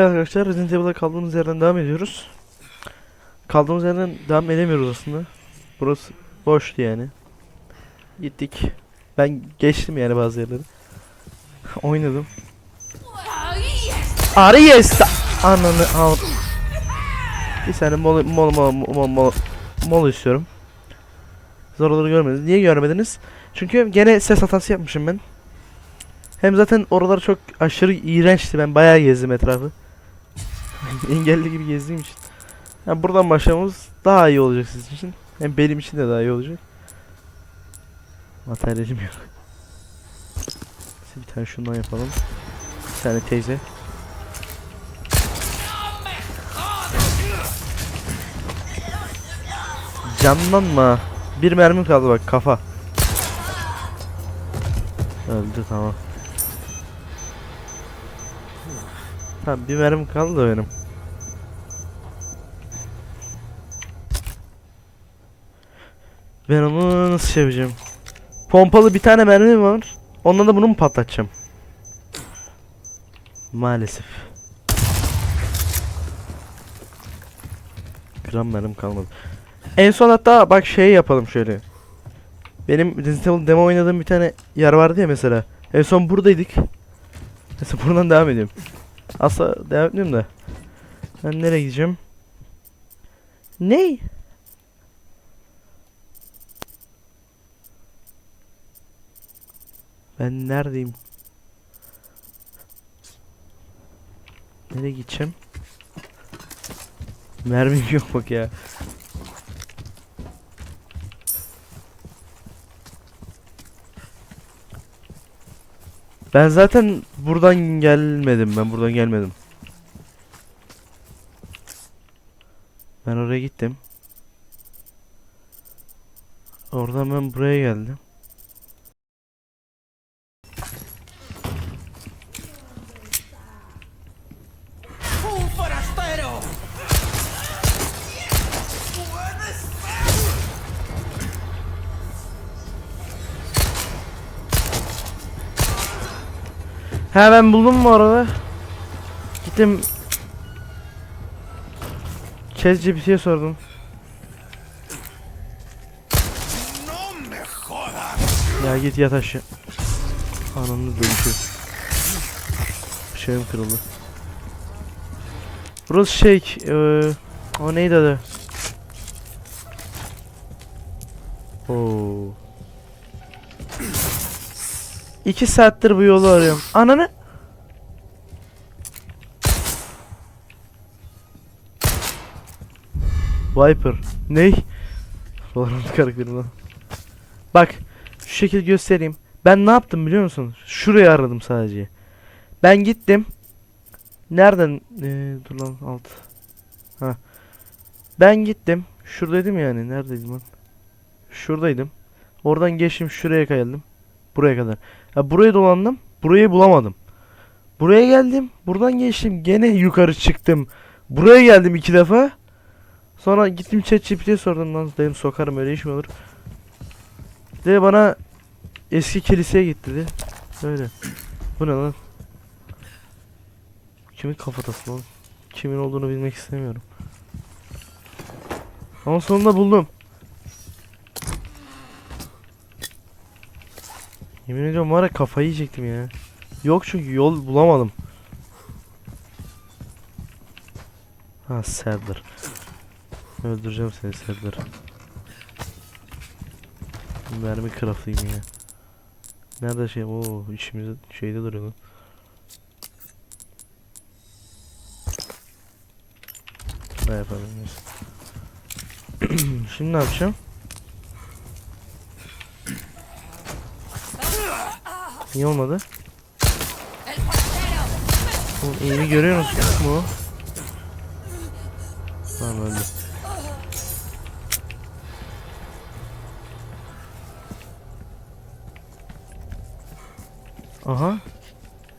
Arkadaşlar Resident Evil'a kaldığımız yerden devam ediyoruz. Kaldığımız yerden devam edemiyoruz aslında. Burası boştu yani. Gittik. Ben geçtim yani bazı yerleri. Oynadım. Aries! Ananı al. Bir saniye mol mol mol mol mol mol istiyorum. Zorları görmediniz. Niye görmediniz? Çünkü gene ses hatası yapmışım ben. Hem zaten oralar çok aşırı iğrençti. Ben bayağı gezdim etrafı. Engelli gibi gezdiğim için. Yani buradan başlamamız daha iyi olacak sizin için. Hem benim için de daha iyi olacak. Materyalim yok. Bir tane şundan yapalım. Bir tane teyze. Canlanma. Bir mermim kaldı bak kafa. Öldü tamam. Tamam bir mermim kaldı benim. Ben onu nasıl şey yapacağım? Pompalı bir tane mermim var. Ondan da bunu mu patlatacağım? Maalesef. Gram mermim kalmadı. En son hatta bak şey yapalım şöyle. Benim Resident Evil demo oynadığım bir tane yer vardı ya mesela. En son buradaydık. Mesela buradan devam ediyorum. Asla devam etmiyorum da. Ben nereye gideceğim? Ney? Ben neredeyim? Nereye gideceğim? Mermim yok bak ya. Ben zaten buradan gelmedim. Ben buradan gelmedim. Ben oraya gittim. Oradan ben buraya geldim. Ha ben buldum mu arada? Gittim. ChatGPT'ye sordum. ¡No me jodas! Ya git yat aşağı. Ananı dönüşü. Şeyim kırıldı. Burası şey, eee, o neydi adı? Oo. İki saattir bu yolu arıyorum. Ananı. Viper. Ney? Valorant karakteri lan. Bak, şu şekil göstereyim. Ben ne yaptım biliyor musun? Şurayı aradım sadece. Ben gittim. Nereden? Ee, dur lan alt. Ha. Ben gittim. Şuradaydım yani. Neredeydim lan? Şuradaydım. Oradan geçtim şuraya geldim. Buraya kadar. Ya burayı dolandım. Burayı bulamadım. Buraya geldim. Buradan geçtim. Gene yukarı çıktım. Buraya geldim iki defa. Sonra gittim ChatGPT'ye sordum lan dedim sokarım öyle iş mi olur? De bana eski kiliseye git dedi. Öyle. Bu ne lan? Kimin kafatası lan? Kimin olduğunu bilmek istemiyorum. Ama sonunda buldum. Yemin ediyorum var ya kafayı yiyecektim ya. Yok çünkü yol bulamadım. Ha Serdar. Öldüreceğim seni Serdar. Mermi craftlayayım ya. Nerede şey? Oo içimizde şeyde duruyor lan. Ne yapalım. Şimdi ne yapacağım? Niye olmadı? Oğlum eğimi görüyor musun mu? Tamam öldü. Aha.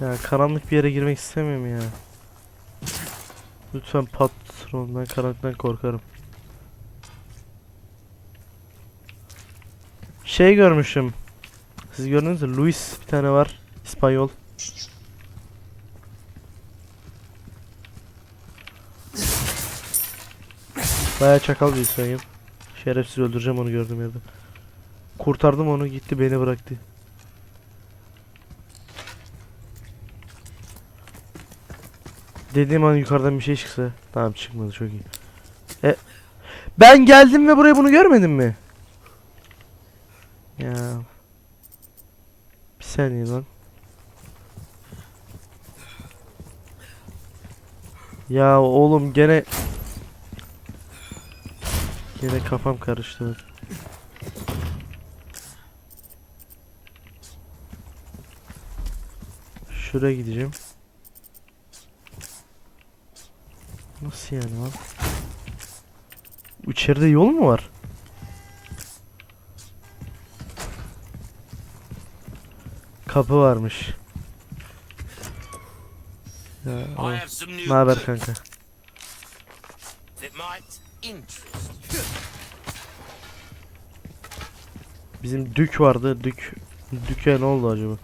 Ya karanlık bir yere girmek istemiyorum ya. Lütfen patron ben karanlıktan korkarım. Şey görmüşüm. Siz gördünüz mü? Luis bir tane var. İspanyol. Baya çakal bir İspanyol. Şerefsiz öldüreceğim onu gördüm yerde. Kurtardım onu gitti beni bıraktı. Dediğim an yukarıdan bir şey çıksa. Tamam çıkmadı çok iyi. E, ben geldim ve buraya bunu görmedin mi? Saniye lan. Ya oğlum gene Gene kafam karıştı. Şuraya gideceğim. Nasıl yani lan? İçeride yol mu var? Kapı varmış. Ne haber kanka? Bizim dük vardı. Dük düke ne oldu acaba?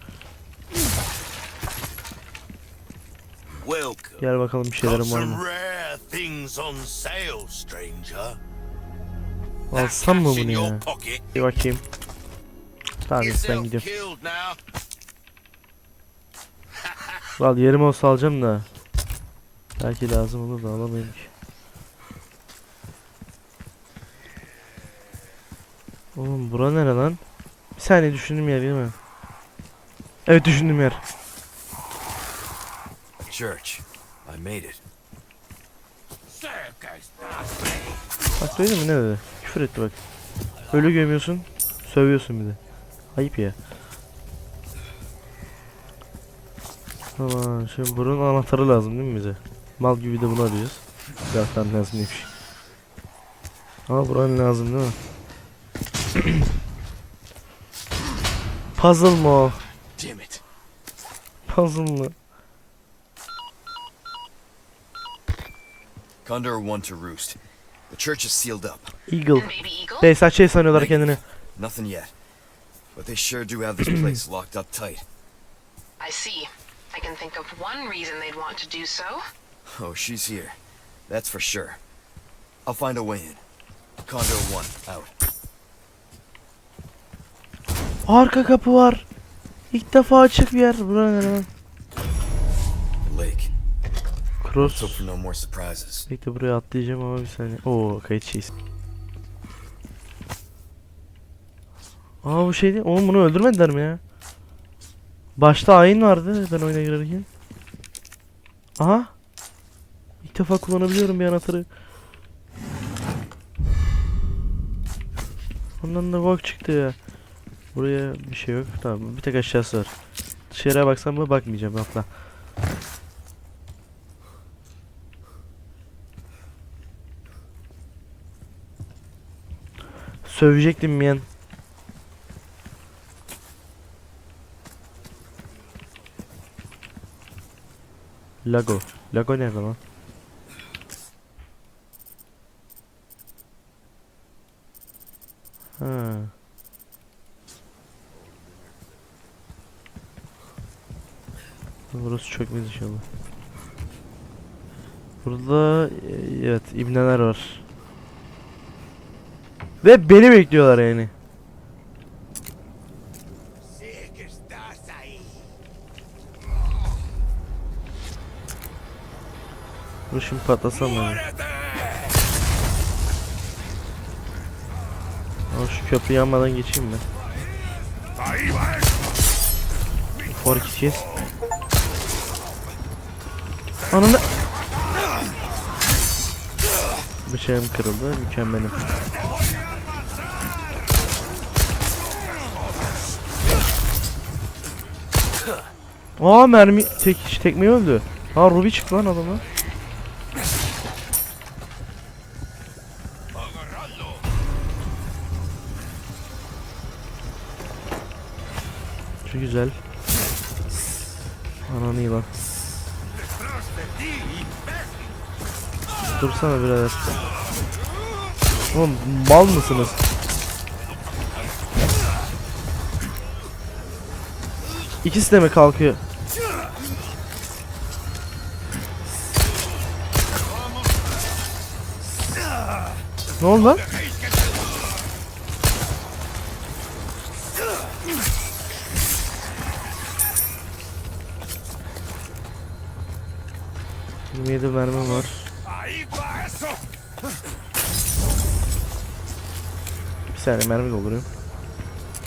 Gel bakalım bir şeylerim var mı? Alsam mı bunu ya? Bir bakayım. Tamam yourself gidiyorum. Val yerim olsa alacağım da. Belki lazım olur da alamayayım ki. Oğlum bura nere lan? Bir saniye düşündüğüm yer değil mi? Evet düşündüğüm yer. Church. I made it. Bak duydun mu ne dedi? Küfür etti bak. Ölü gömüyorsun, sövüyorsun bir de. Ayıp ya. Tamam şimdi bunun anahtarı lazım değil mi bize? Mal gibi de bunu arıyoruz. Zaten lazım değilmiş. Ama buranın lazım değil mi? Puzzle mı o? Damn it. Puzzle mı? Condor one to roost. The church is sealed up. Eagle. Şey sanıyorlar kendini. Nothing yet. But they sure do have this place locked up tight. I see. I can think of one reason they'd want to do so. Oh, she's here. That's for sure. I'll find a way in. Condor one, out. Arka kapı var. İlk defa açık bir yer. Bura nere lan? Lake. Cross. Hope for no more surprises. Bekle buraya atlayacağım ama bir saniye. Oo kayıt şeyiz. Aa bu şey değil. Oğlum bunu öldürmediler mi ya? Başta ayin vardı ben oyuna girerken. Aha. İlk defa kullanabiliyorum bir anahtarı. Ondan da bak çıktı ya. Buraya bir şey yok. Tamam bir tek aşağısı var. Dışarıya baksam mı bakmayacağım atla. Sövecektim miyen. Lago. Lago nerede lan? Ha. Burası çökmez inşallah. Burada e, evet ibneler var. Ve beni bekliyorlar yani. Şimdi patlasam ben. Ama şu köprü yanmadan geçeyim ben. Ahí va. For gideceğiz. Ananı... Bıçağım kırıldı. Mükemmelim. Aa mermi tek tekmeyi öldü. Ha Ruby çıktı lan adama. Güzel. Ananı yılan. Dursana birader. Oğlum mal mısınız? İkisi de mi kalkıyor? Ne oldu lan? Yirmi yedi mermim var. Bir saniye mermi dolduruyorum.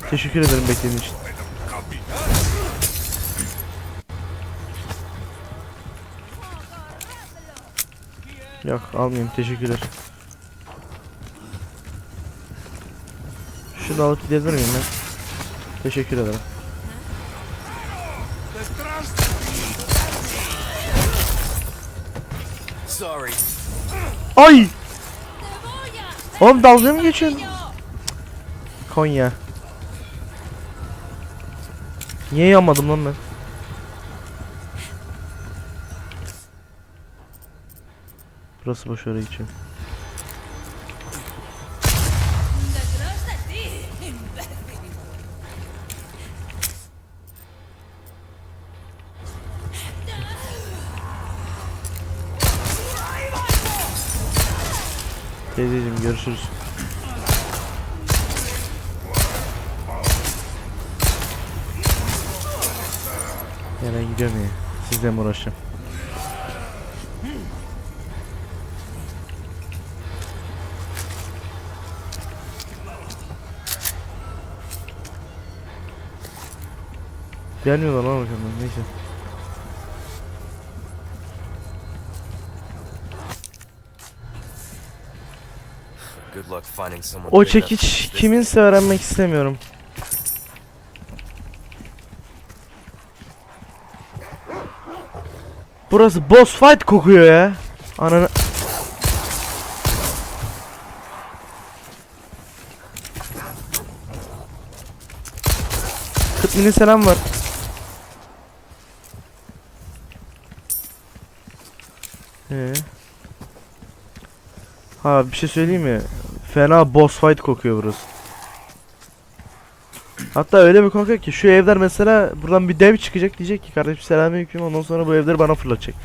Teşekkür ederim beklediğin için. Yok almayayım teşekkürler. Şunu alıp gidebilir miyim ben? Teşekkür ederim. Ay! Oğlum dalga mı geçiyorsun? Konya. Niye yanmadım lan ben? Burası boş oraya geçiyorum. Teyzeciğim görüşürüz. Ben gidiyorum ya. Sizle mi uğraşacağım? Gelmiyorlar lan bakalım neyse. O çekiç kiminse öğrenmek istemiyorum. Burası boss fight kokuyor ya. Ananı Kıtmini selam var. Ee. Ha bir şey söyleyeyim mi? Fena boss fight kokuyor burası. Hatta öyle bir kokuyor ki şu evler mesela buradan bir dev çıkacak diyecek ki kardeşim selamünaleyküm ondan sonra bu evleri bana fırlatacak.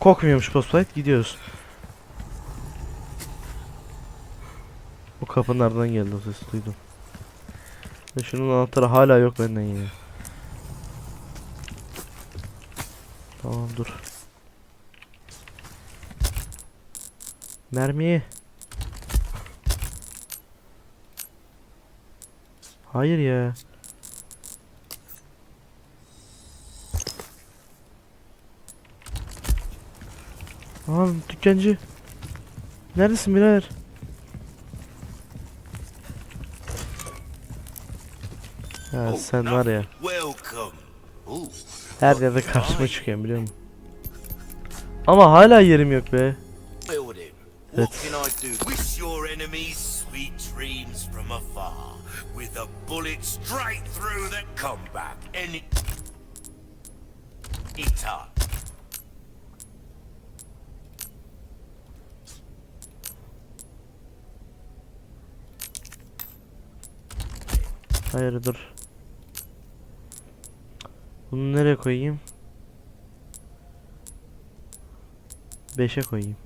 Kokmuyormuş boss fight gidiyoruz. Bu kapı nereden geldi o sesi duydum. Ve şunun anahtarı hala yok benden yine. Tamam dur. Mermiyi. Hayır ya. Aa dükkancı. Neredesin birader? Ya sen var ya. Her yerde karşıma çıkıyorum biliyor musun? Ama hala yerim yok be. Evet. What can I do? Wish your enemies sweet dreams from afar. With a bullet straight through the comeback. Any. Ita. Hayır dur. Bunu nereye koyayım? 5'e koyayım.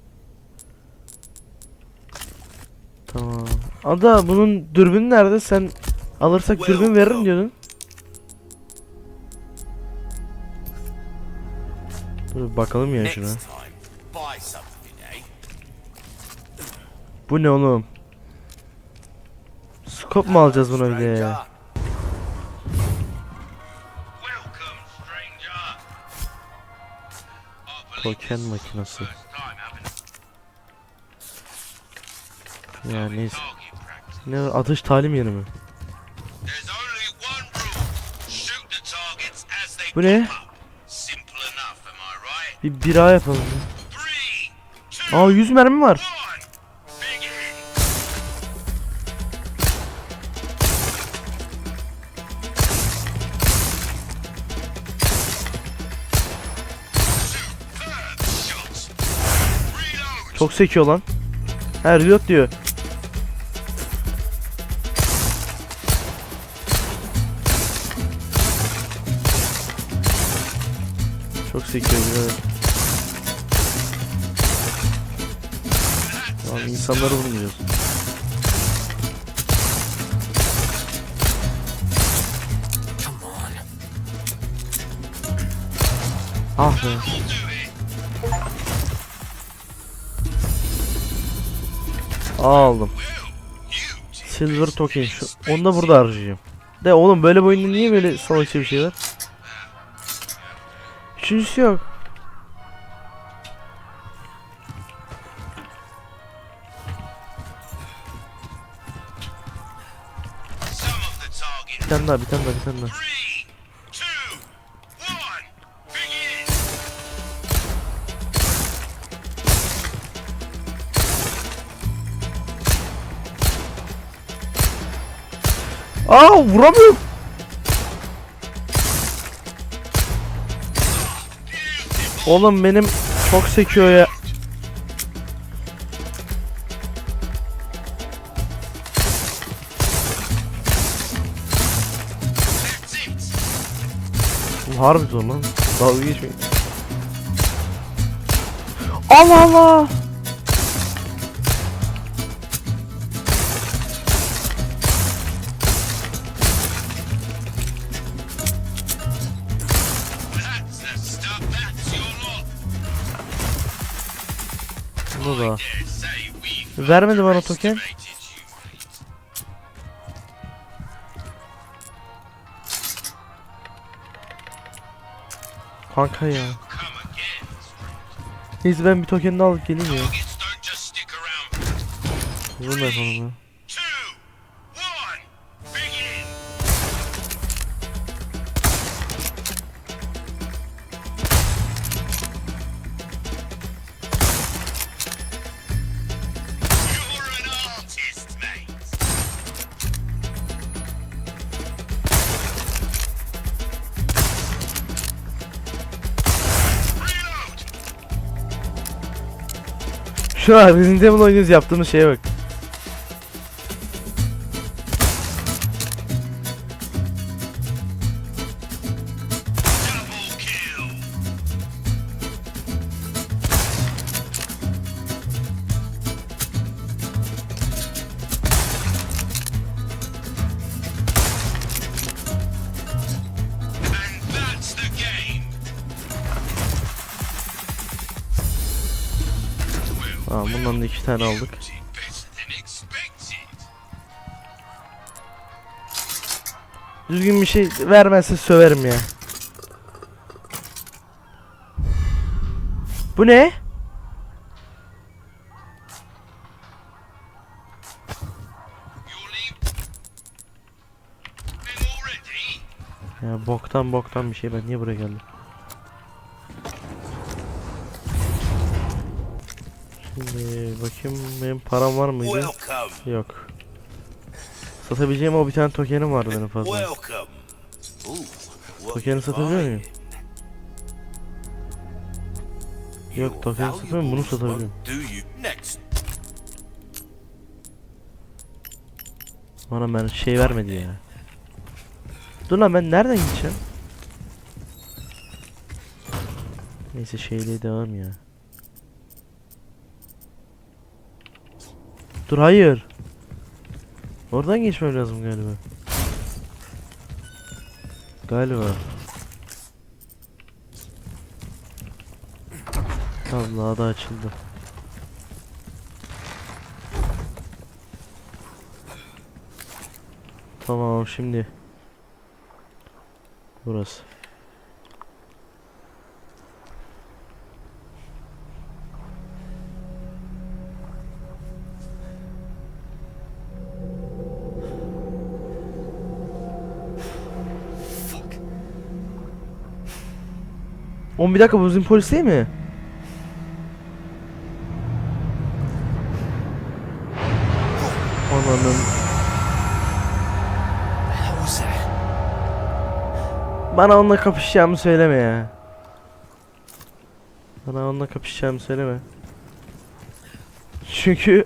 Tamam. Ada bunun dürbünü nerede? Sen alırsak dürbün veririm diyordun. Dur bakalım ya şuna. eh? Bu ne oğlum? Scope mu alacağız buna bir de ya? Token makinesi. Ya neyse. Ne atış talim yeri mi? Bu ne? Bir bira yapalım. Aa 100 mermi var. Çok sekiyor lan. Her reload diyor. Sekiyor birader. Lan insanları vurmuyoruz. Ah be. Aldım. Silver token. Şu, onu da burada harcayacağım. De oğlum böyle bir oyunda niye böyle salakça bir şey var? Üçüncüsü yok. Bir tane daha bir tane daha bir tane daha. Aa vuramıyorum. Oğlum benim çok sekiyor ya. Harbi zor lan. Dalga geçmeyin. Allah Allah. Bunu da. Dare say we've Vermedi bana token. Kanka ya. Neyse ben bir tokenini alıp geleyim ya. Bunu da yapalım ya. Şu an Resident Evil oynuyoruz yaptığımız şeye bak. Tamam bundan da iki tane aldık. Düzgün bir şey vermezse söverim ya. Bu ne? Ya boktan boktan bir şey ben niye buraya geldim? Şimdi bakayım benim param var mıydı? Yok. Satabileceğim o bir tane tokenim vardı benim fazla. Tokeni satabiliyor muyum? Yok token satamıyorum bunu satabiliyorum. Bana ben şey vermedi ya. Dur lan ben nereden gideceğim? Neyse şeyle devam ya. Dur hayır. Oradan geçmem lazım galiba. Galiba. Allah da açıldı. Tamam şimdi. Burası. Oğlum bir dakika bu bizim polis değil mi? That? Bana onunla kapışacağımı söyleme ya. Bana onunla kapışacağımı söyleme. Çünkü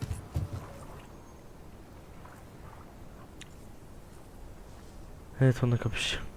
Evet onunla kapışacağım.